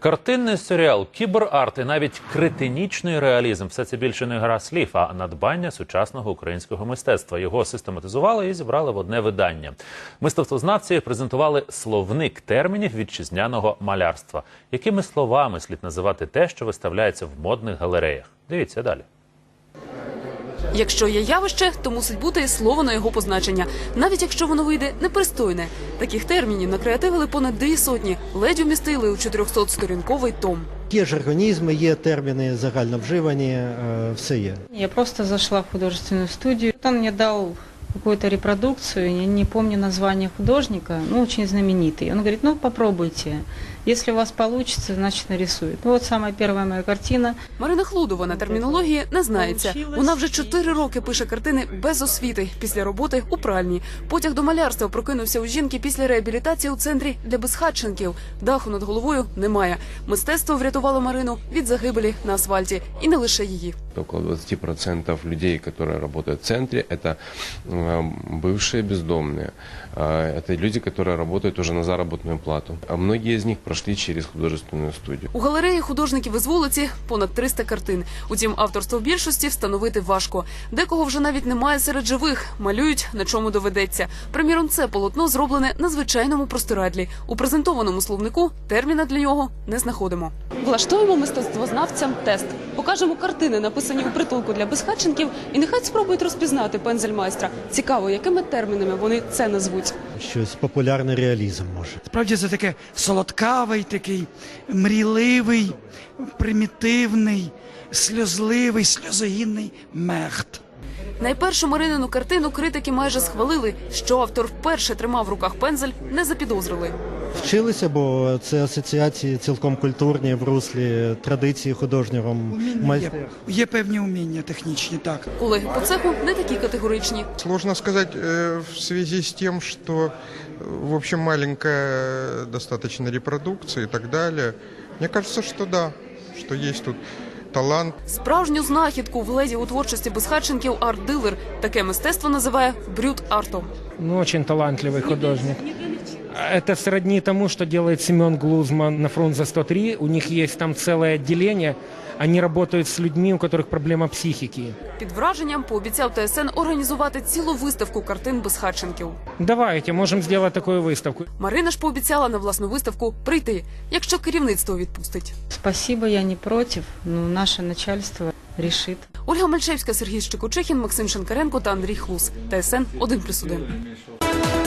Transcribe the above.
Картинний серіал, кіберарт і навіть критинічний реалізм все це більше не гра слів, а надбання сучасного українського мистецтва. Його систематизували і зібрали в одне видання. Мистецтвознавці презентували словник термінів вітчизняного малярства. Якими словами слід називати те, що виставляється в модних галереях? Дивіться далі. Якщо є явище, то мусить бути і слово на його позначення, навіть якщо воно вийде непристойне. Таких термінів накреативили понад дві сотні, ледь умістили у 400-сторінковий том. Є ж організми, є терміни загальновживані, е, все є. Я просто зайшла в художественную студію. Там мені дал какую-то репродукцию, я не помню название художника, но очень знаменитый. Он говорит, ну попробуйте, если у вас получится, значит нарисует. Ну вот самая первая моя картина. Марина Хлудова на термінології не знається. Вона вже чотири роки пише картини без освіти після роботи у пральні. Потяг до малярства прокинувся у жінки після реабілітації у центрі для безхатченків. Даху над головою немає. Мистецтво врятувало Марину від загибелі на асфальті, і не лише її Около 20% людей, которые работают в центре, это э, бывшие бездомные. Э, Это люди, которые работают уже на заработную плату. А многие из них прошли через художественную студию. У галереї художників із вулиці понад 300 картин. Утім, авторство більшості встановити важко. Декого вже навіть немає серед живих. Малюють на чому доведеться. Приміром, це полотно зроблене на звичайному простирадлі. У презентованому словнику терміна для нього не знаходимо. Влаштуємо мистецтвознавцям тест. Покажемо картини, написані у притулку для безхатченків, і нехай спробують розпізнати пензель майстра. Цікаво, якими термінами вони це назвуть. Щось популярний реалізм може. Справді це таке солодкавий, такий мрійливий, примітивний, сльозливий, сльозогінний мехт. Найпершу Маринину картину критики майже схвалили. Що автор вперше тримав в руках пензель, не запідозрили. Вчилися, бо це асоціації цілком культурні в руслі традиції художнього Уміння майстра. є, є певні уміння технічні, так. Колеги по цеху не такі категоричні. Сложно сказать э, в связи с тем, что, э, в общем, маленькая достаточно репродукция и так далее. Мне кажется, что да, что есть тут талант. Справжню знахідку в леді у творчості безхатченків арт-дилер. Таке мистецтво називає брюд артом. Ну, очень талантливий художник. Это сродни тому, что делает Семен Глузман на Фрунзе 103. У них есть там целое отделение. Они работают с людьми, у которых проблема психики. Під враженням пообіцяв ТСН організувати цілу виставку картин безхатченків. Давайте, можем сделать такую выставку. Марина ж пообіцяла на власну виставку прийти, якщо керівництво відпустить. Спасибо, я не против, но наше начальство решит. Ольга Мальчевська, Сергій Щекочихін, Максим Шенкаренко та Андрій Хлус. ТСН 1+,1.